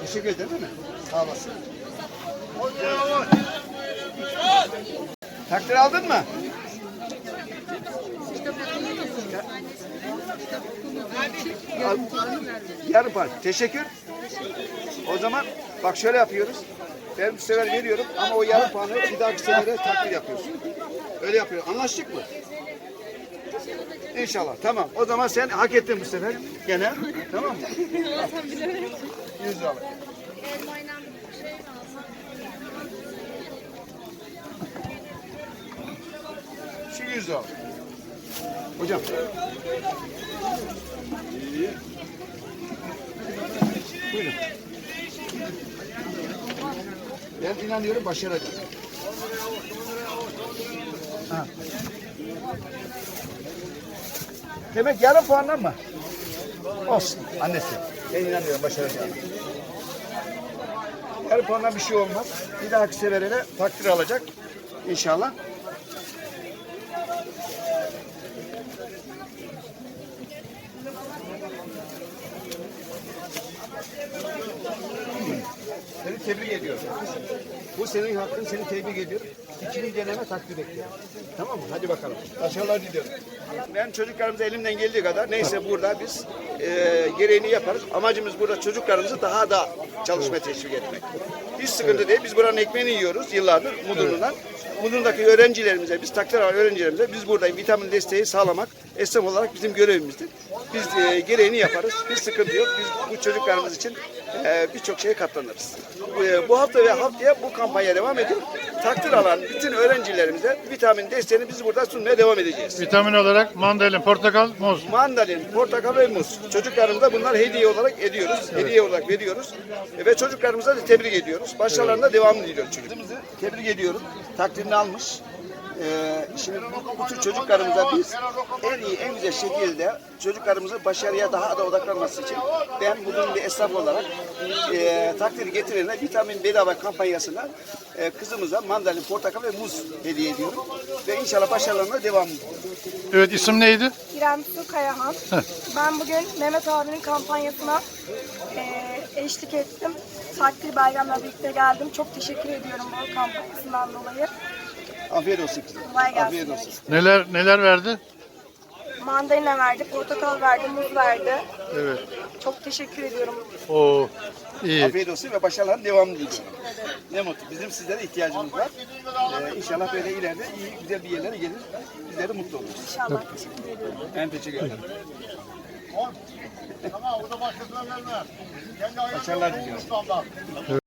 Teşekkür ederim değil mi? Sağ olasın. Takdir aldın mı? Yarım parça. Teşekkür. O zaman bak şöyle yapıyoruz. Ben bu sefer veriyorum ama o yarım puanı bir dahaki sefere takdir yapıyorsun. Öyle yapıyor. Anlaştık mı? İnşallah. Tamam. O zaman sen hak ettin bu sefer. Gene. Tamam mı? Yüz liralık. Şu yüz liralık. Hocam. Buyurun. Ben inanıyorum başaracağım. Ha. Demek yarım puandan mı? Olsun annesi. Ben inanıyorum başaracağım. Yarım puandan bir şey olmaz. Bir dahaki sefere de takdir alacak. İnşallah. Seni tebrik ediyorum. Bu senin hakkın, seni tebrik ediyorum. İkinci deneme takdir bekliyorum. Tamam mı? Hadi bakalım. Başarılar diliyorum. Ben çocuklarımıza elimden geldiği kadar neyse burada biz e, gereğini yaparız. Amacımız burada çocuklarımızı daha da çalışmaya teşvik etmek. Hiç sıkıntı değil. Biz buranın ekmeğini yiyoruz yıllardır Mudurnu'dan. Mudurnu'daki öğrencilerimize, biz takdir alan öğrencilerimize biz burada vitamin desteği sağlamak esnaf olarak bizim görevimizdir. Biz e, gereğini yaparız. Hiç sıkıntı yok. Biz bu çocuklarımız için e, birçok şeye katlanırız. E, bu hafta ve haftaya bu kampanya devam ediyor. Takdir alan bütün öğrencilerimize vitamin desteğini biz burada sunmaya devam edeceğiz. Vitamin olarak mandalina, portakal, muz. Mandalin, portakal ve muz. Çocuklarımıza bunlar hediye olarak ediyoruz. Hediye olarak veriyoruz. Ve çocuklarımıza da tebrik ediyoruz. Başarılarına devam diliyoruz çocuklarımızı. Tebrik ediyorum. Takdirini almış. Ee, şimdi bu tür çocuklarımıza biz en iyi, en güzel şekilde çocuklarımızı başarıya daha da odaklanması için ben bugün bir esnaf olarak e, takdiri getirene vitamin bedava kampanyasına e, kızımıza mandalin, portakal ve muz hediye ediyorum. Ve inşallah başarılarına devam Evet isim neydi? İrem Su Kayahan. Ben bugün Mehmet abinin kampanyasına eee, eşlik ettim. Takdir bayramla birlikte geldim. Çok teşekkür ediyorum bu kampanyasından dolayı. Afiyet olsun kızım. Kolay gelsin. Afiyet olsun. Neler neler verdi? Mandalina verdi, portakal verdi, muz verdi. Evet. Çok teşekkür ediyorum. O iyi. Afiyet olsun ve başarıların devamını diliyorum. Ne mutlu. Bizim sizlere ihtiyacımız var. Ee, inşallah böyle ileride iyi, güzel bir yerlere gelir. Bizler de mutlu oluruz. İnşallah teşekkür ediyorum. Ben teşekkür ederim. Başarılar diliyorum.